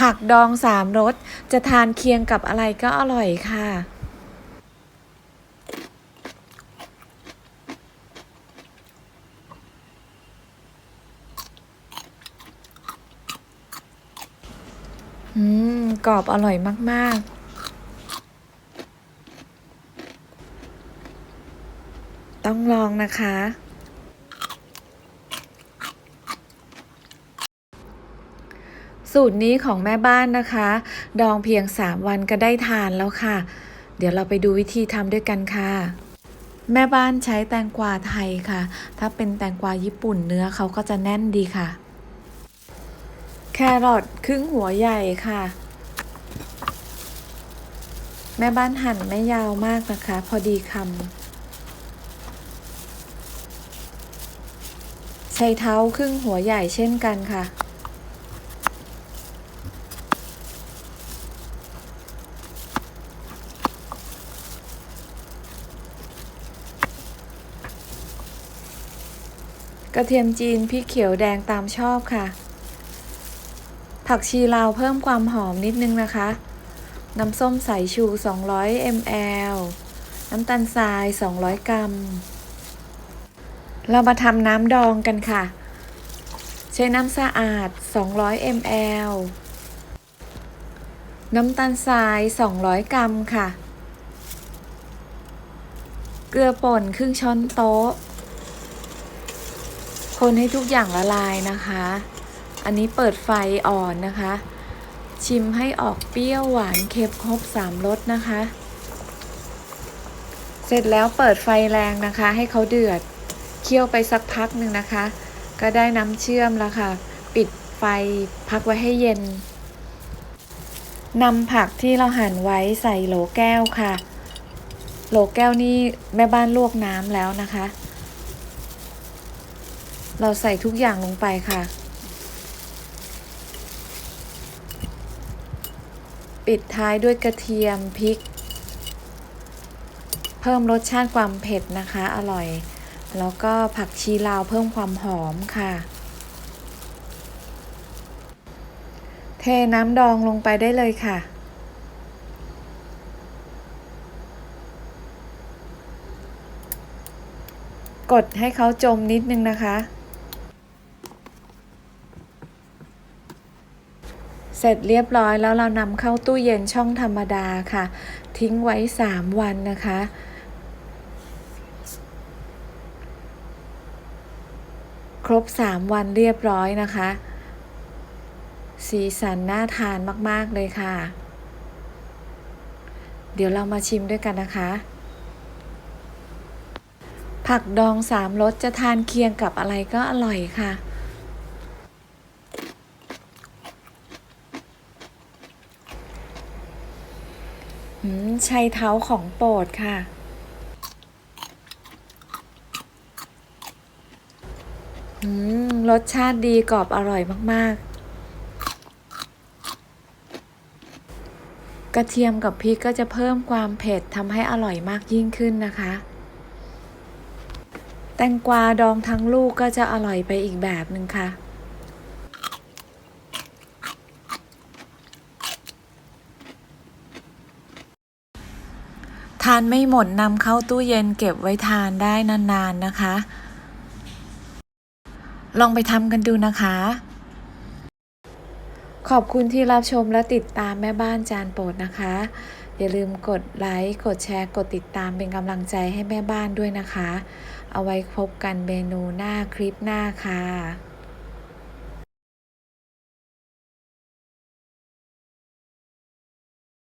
ผักดองสามรสจะทานเคียงกับอะไรก็อร่อยค่ะอืม กรอบอร่อยมาก ๆ ต้องลองนะคะ สูตรนี้ของแม่บ้านนะคะ ดองเพียง 3 วันก็ได้ทานแล้วค่ะ เดี๋ยวเราไปดูวิธีทำด้วยกันค่ะ แม่บ้านใช้แตงกวาไทยค่ะ ถ้าเป็นแตงกวาญี่ปุ่นเนื้อเขาก็จะแน่นดีค่ะ แครอทครึ่งหัวใหญ่ค่ะ แม่บ้านหั่นไม่ยาวมากนะคะ พอดีคำใช้เท้าครึ่งหัวใหญ่เช่นกันค่ะ ระเทียมจีนพริกเขียวแดงตามชอบค่ะ ผักชีลาวเพิ่มความหอมนิดนึงนะคะ น้ำส้มสายชู 200 ml น้ำตาลทราย 200 กรัม เรามาทำน้ำดองกันค่ะ ใช้น้ำสะอาด 200 ml น้ำตาลทราย 200 กรัมค่ะ เกลือป่นครึ่งช้อนโต๊ะ คนให้ทุกอย่างละลายนะคะ อันนี้เปิดไฟอ่อนนะคะ ชิมให้ออกเปรี้ยวหวานเค็มครบสามรสนะคะ เสร็จแล้วเปิดไฟแรงนะคะ ให้เขาเดือด เคี่ยวไปสักพักหนึ่งนะคะ ก็ได้น้ำเชื่อมแล้วค่ะ ปิดไฟพักไว้ให้เย็นนำผักที่เราหั่นไว้ใส่โหลแก้วค่ะ โหลแก้วนี่แม่บ้านลวกน้ำแล้วนะคะ เราใส่ทุกอย่างลงไปค่ะ ปิดท้ายด้วยกระเทียมพริก เพิ่มรสชาติความเผ็ดนะคะ อร่อย แล้วก็ผักชีลาวเพิ่มความหอมค่ะ เทน้ำดองลงไปได้เลยค่ะกดให้เขาจมนิดนึงนะคะ เสร็จเรียบร้อยแล้วเรานำเข้าตู้เย็นช่องธรรมดาค่ะ ทิ้งไว้ 3 วันนะคะ ครบ 3 วันเรียบร้อยนะคะ สีสันน่าทานมาก ๆ เลยค่ะ เดี๋ยวเรามาชิมด้วยกันนะคะผักดองสามรสจะทานเคียงกับอะไรก็อร่อยค่ะ ชัยเท้าของโปรดค่ะ รสชาติดีกรอบอร่อยมาก ๆ กระเทียมกับพริกก็จะเพิ่มความเผ็ดทำให้อร่อยมากยิ่งขึ้นนะคะ แตงกวาดองทั้งลูกก็จะอร่อยไปอีกแบบหนึ่งค่ะานไม่หมดนำเข้าตู้เย็นเก็บไว้ทานได้นานๆนะคะ ลองไปทำกันดูนะคะ ขอบคุณที่รับชมและติดตามแม่บ้านจานโปรดนะคะ อย่าลืมกดไลค์กดแชร์ กดติดตามเป็นกำลังใจให้แม่บ้านด้วยนะคะ เอาไว้พบกันเมนูหน้าคลิปหน้าค่ะ